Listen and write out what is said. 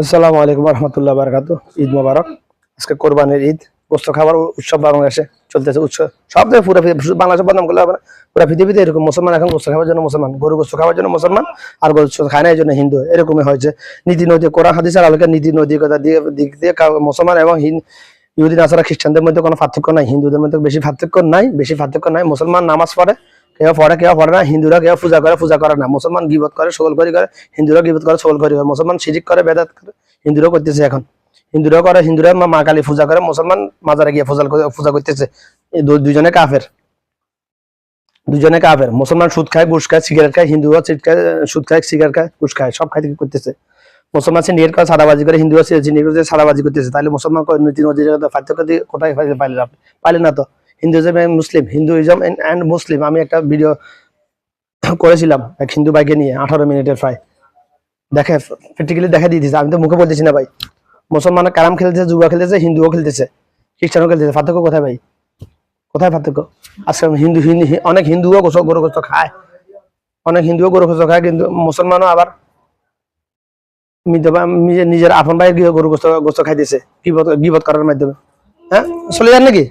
আসসালামু আলাইকুম রহমতুল্লাহ বারকাতু। ঈদ আজকে ঈদ গোস্ত খাবার, উৎসব বাংলাদেশে চলতেছে। উৎসব সব পুরো বাংলাদেশে বদনাম করলে হবে না পুরো পৃথিবীতে এরকম মুসলমান এখন গোস্ত জন্য মুসলমান, গরু গোস্ত জন্য মুসলমান, আর গোস্ত খায় না জন্য হিন্দু। এরকমই হয়েছে। নীতি নৈতিক, কোরআন হাদিসের আলোকে নীতি নৈতিকতা দিয়ে দিক দিয়ে মুসলমান এবং হিন ইহুদি, নাসারা, খ্রিস্টানদের মধ্যে কোনো পার্থক্য নাই। হিন্দুদের মধ্যে বেশি পার্থক্য নাই, বেশি পার্থক্য নাই। মুসলমান নামাজ পড়ে কেউ পড়ে কেউ পড়ে না। হিন্দুরা কেউ পূজা করে পূজা করে না। মুসলমান গিবত করে সকল করি করে, হিন্দুরা গিবত করে সকল করি করে। মুসলমান শিরিক করে, বেদাত করে, হিন্দুরাও করতেছে এখন। হিন্দুরাও করে, হিন্দুরা মা- কালী পূজা করে, মুসলমান মাজারে গিয়ে পূজা পূজা করতেছে। দুজনে কাফের। দুজনে কাফের। মুসলমান সুদ খায়, ঘুষ খায়, সিগারেট খায় হিন্দুরা চিট খায়, সুদ খায়, সিগারেট খায়, ঘুষ খায়, সব খাইতে করতেছে। মুসলমান সিন্ডিকেট করে সাদাবাজি করে হিন্দুরা সিন্ডিকেট করে সাদাবাজি করতেছে। তাহলে মুসলমান কয় নীতি নদীর কোথায় পাইলে- আপনি না তো? Hinduism and Muslim, Hinduism and Muslim. আমি একটা ভিডিও করেছিলাম এক হিন্দু ভাইকে নিয়ে, আঠারো মিনিটের প্রায় দেখে প্র্যাকটিক্যালি দেখে দিয়ে দিয়েছে আমি তো মুখে বলতেছি না ভাই। মুসলমান কারাম খেলতেছে জুয়া খেলতেছে, হিন্দুও খেলতেছে, খ্রিস্টানও খেলতেছে। পার্থক্য কোথায় ভাই? কোথায় পার্থক্য? আজকে হিন্দু হিন্দু অনেক হিন্দুও গোসল, গরু গোস্ত খায়। অনেক হিন্দুও গরু গোস্ত খায়, কিন্তু মুসলমানও আবার নিজের আপন ভাইয়ের গিয়ে গরু গোস্ত গোস্ত খাইতেছে, গিবত গিবত করার মাধ্যমে। হ্যাঁ? চলে যান নাকি?